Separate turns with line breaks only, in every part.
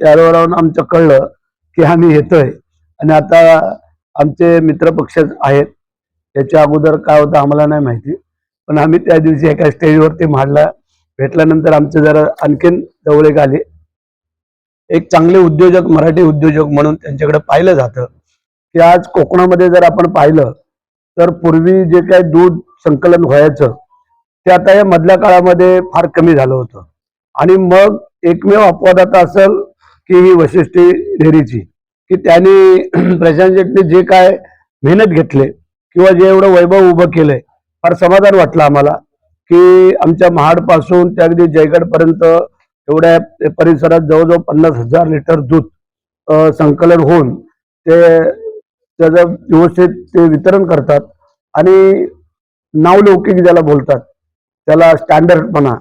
त्यावरून आमचं कळलं की आम्ही येतोय. आणि आता आमचे मित्र पक्ष आहेत. त्याच्या अगोदर काय होतं आम्हाला नाही माहिती. पण आम्ही त्या दिवशी एका स्टेजवरती मांडला. भेटल्यानंतर आमचे जरा आणखीन जवळ एक आले. एक चांगले उद्योजक मराठी उद्योजक म्हणून त्यांच्याकडे पाहिलं जातं. की आज कोकणामध्ये जर आपण पाहिलं तर पूर्वी जे काही दूध संकलन व्हायचं ते आता या मधल्या काळामध्ये फार कमी झालं होतं. आणि मग एकमेव अपवाद आता असेल ती ही वशिष्ठी डेअरीची की त्यांनी प्रशांत जे काय मेहनत घेतले किंवा जे एवढं वैभव उभं केलंय फार समाधान वाटलं आम्हाला की आमच्या महाडपासून ते अगदी जयगडपर्यंत एवढ्या परिसरात जवळजवळ पन्नास हजार लिटर दूध संकलन होऊन ते त्याचं व्यवस्थित ते वितरण करतात आणि नावलौकिक ज्याला बोलतात त्याला स्टँडर्डपणा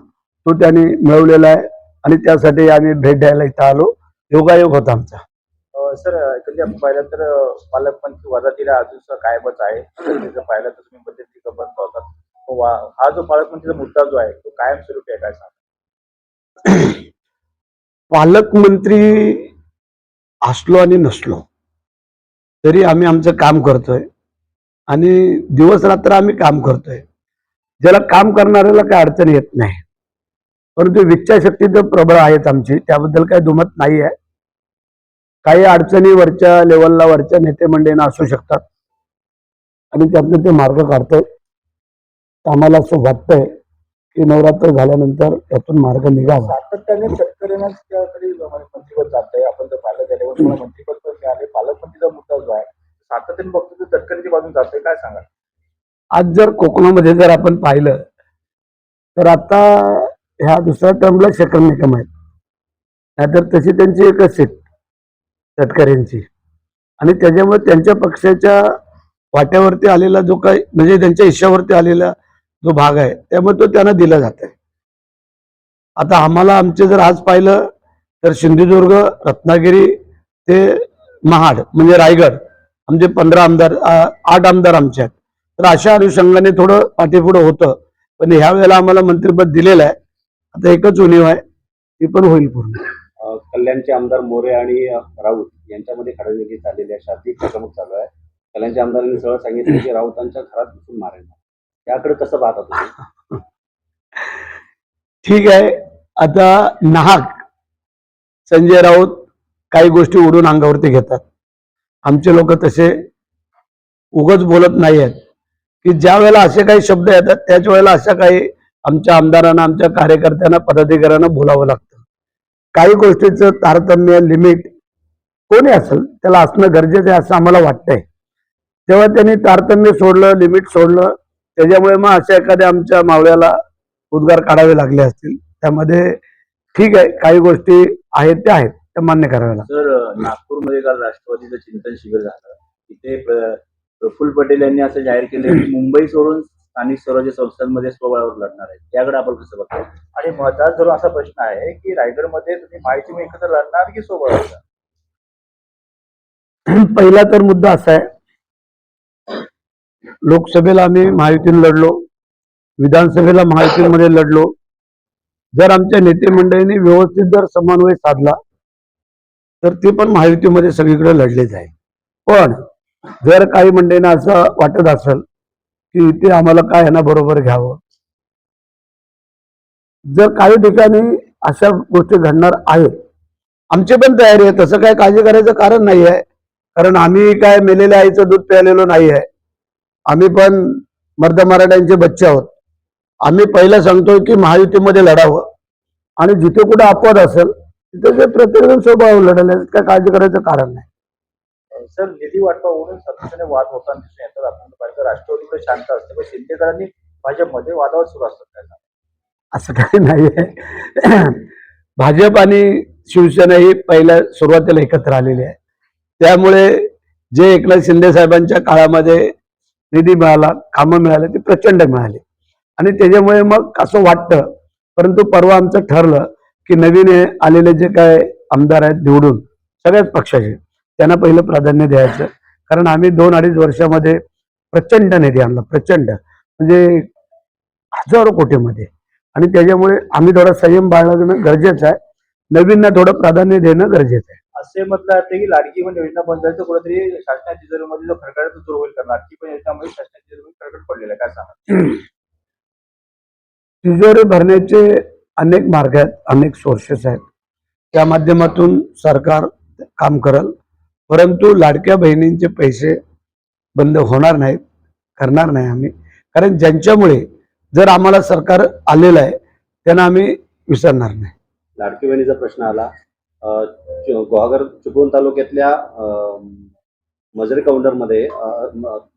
तो त्यांनी मिळवलेला आहे आणि त्यासाठी आम्ही भेट द्यायला इथं आलो. योगायोग होता आमचा.
सर कधी आपण पाहिलं तर पालकमंत्री वजातीला अजून कायमच आहे. जर पाहिलं तर तुम्ही मध्यंतरी बंद होतात. हा जो पालकमंत्रीचा मुद्दा जो आहे तो कायमस्वरूपी आहे काय सांगा
पालकमंत्री असलो आणि नसलो तरी आम्ही आमचं काम करतोय. आणि दिवस रात्र आम्ही काम करतोय. ज्याला काम करणाऱ्याला काही अडचण येत नाही. परंतु इच्छाशक्ती तर प्रबळ आहेच आमची त्याबद्दल काही दुमत नाही आहे काही अडचणी वरच्या लेवलला वरच्या नेते मंडळींना असू शकतात. आणि त्यातनं ते मार्ग काढतोय. आम्हाला असं वाटतंय की नवरात्र झाल्यानंतर त्यातून मार्ग निघावा.
सातत्याने शेतकऱ्यांनाच त्याकडे मंत्रीपद जात आहे आपण जर पाहिलं गेल्या वर्षी मंत्रीपद पण मिळाले. पालकमंत्रीचा मुद्दा जो आहे सातत्याने बघतो तर शेतकऱ्यांची बाजून जात आहे काय सांगा
आज जर कोकणामध्ये जर आपण पाहिलं तर आता ह्या दुसऱ्या टर्मला शेखर निकम आहेत. नाहीतर तशी त्यांची एकच सीट. शेतकऱ्यांची. आणि त्याच्यामुळे त्यांच्या पक्षाच्या वाट्यावरती आलेला जो काही म्हणजे त्यांच्या हिश्श्यावरती आलेला जो भाग आहे त्यामुळे तो त्यांना दिला जात आहे आता आम्हाला आमचे जर आज पाहिलं तर सिंधुदुर्ग रत्नागिरी ते महाड म्हणजे रायगड आमचे पंधरा आमदार आठ आमदार आमचे आहेत. तर अशा अनुषंगाने थोडं पाठीपुढं होतं. पण ह्या वेळेला आम्हाला मंत्रिपद दिलेलं आहे. आता एकच उणीव आहे ती पण होईल पूर्ण.
कल्याणचे आमदार मोरे आणि राऊत यांच्यामध्ये खडाजंगी झालेली आहे. शाब्दिक चकमक चालू आहे. कल्याणच्या आमदारांनी सरळ सांगितलं की राऊतांच्या घरात घुसून मारेल त्याकडे कसं पाहता तुम्ही?
ठीक आहे. आता नाहक संजय राऊत काही गोष्टी उडून अंगावरती घेतात. आमचे लोक तसे उगच बोलत नाही आहेत की ज्या वेळेला असे काही शब्द येतात त्याच वेळेला अशा काही आमच्या आमदारांना आमच्या कार्यकर्त्यांना पदाधिकाऱ्यांना बोलावं लागतं. काही गोष्टीचं तारतम्य लिमिट कोणी असेल त्याला असणं गरजेचं आहे असं आम्हाला वाटतंय. तेव्हा त्यांनी तारतम्य सोडलं लिमिट सोडलं. त्याच्यामुळे मग अशा एखाद्या आमच्या मावळ्याला उद्गार काढावे लागले असतील. त्यामध्ये ठीक आहे काही गोष्टी आहेत त्या आहेत त्या मान्य कराव्या लागतात
सर नागपूरमध्ये काल राष्ट्रवादीचं चिंतन शिबिर झालं. तिथे प्रफुल्ल पटेल यांनी असं जाहीर केलं की मुंबई सोडून स्थानिक स्वराज्य संस्थांमध्ये स्वबळावर लढणार आहे त्याकडे आपण कसं बघतो? आणि महत्त्वाचा धरून असा प्रश्न आहे की रायगडमध्ये तुम्ही माहिती मी एकत्र लढणार की स्वबळावर
पहिला तर मुद्दा असा आहे लोकसभेला आम्ही महायुतीने लढलो विधानसभेला महायुतीमध्ये लढलो. जर आमच्या नेते मंडळीने व्यवस्थित जर समन्वय साधला तर ते पण महायुतीमध्ये सगळीकडे लढलेच आहे पण जर काही मंडळींना असं वाटत असेल की इथे आम्हाला काय यांना बरोबर घ्यावं. जर काही ठिकाणी अशा गोष्टी घडणार आहेत आमची पण तयारी आहे. तसं काय काळजी करायचं कारण नाही आहे. कारण आम्ही काय मेलेल्या आईचं दूध प्यालेलो नाही आहे. आम्ही पण मर्द मराठ्यांचे बच्चे आहोत. आम्ही पहिलं सांगतो की महायुतीमध्ये लढावं. आणि जिथे कुठं अपवाद असेल तिथे ते प्रत्येकजण स्वभाव लढायला काय काळजी करायचं कारण नाही.
सर निधी वाटपावरून सातत्याने वाद होताना दिसून येतात आपण पाहिलं राष्ट्रवादीकडे शांत असते. पण शिंदेकरांनी भाजपमध्ये वादावर सुरू असतात त्यांना
असं काही नाही आहे. भाजप आणि शिवसेना ही पहिल्या सुरुवातीला एकत्र आलेली आहे. त्यामुळे जे एकनाथ शिंदे साहेबांच्या काळामध्ये निधी मिळाला कामं मिळाले ते प्रचंड मिळाले. आणि त्याच्यामुळे मग असं वाटतं परंतु परवा आमचं ठरलं की नवीन आलेले जे काय आमदार आहेत निवडून सगळ्याच पक्षाचे त्यांना पहिलं प्राधान्य द्यायचं. कारण आम्ही दोन अडीच वर्षामध्ये प्रचंड निधी आणला प्रचंड. म्हणजे हजारो कोटीमध्ये. आणि त्याच्यामुळे आम्ही थोडा संयम बाळगणं गरजेचं आहे. नवीनना थोडं प्राधान्य देणं गरजेचं आहे.
असे म्हटलं जातं की लाडकी पण योजना बंद झाली तर कुठेतरी शासनाच्या तिजोरीमध्ये जो खडखडाट दूर होईल का? लाडकी पण योजनामध्ये शासनाच्या तिजोरीमध्ये खडखड पडलेला आहे काय सांगा
तिजोरी भरण्याचे अनेक मार्ग आहेत अनेक सोर्सेस आहेत. त्या माध्यमातून सरकार काम करल. परंतु लाडक्या बहिणींचे पैसे बंद होणार नाहीत करणार नाही आम्ही. कारण ज्यांच्यामुळे जर आम्हाला सरकार आलेलं आहे त्यांना आम्ही विसरणार नाही.
लाडकी बहिणीचा प्रश्न आला. गुहागर चिपळूण तालुक्यातल्या मजरे काउंटरमध्ये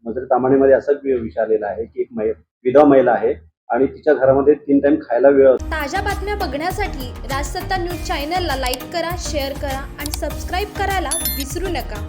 मजरे तामाणीमध्ये असा वि- विषय आलेला आहे की एक महि- विधवा महिला आहे. आणि तिच्या घरामध्ये तीन टाइम खायला वेळ
ताज्या बातम्या बघण्यासाठी राजसत्ता न्यूज चॅनलला लाईक करा शेअर करा आणि सबस्क्राईब करायला विसरू नका.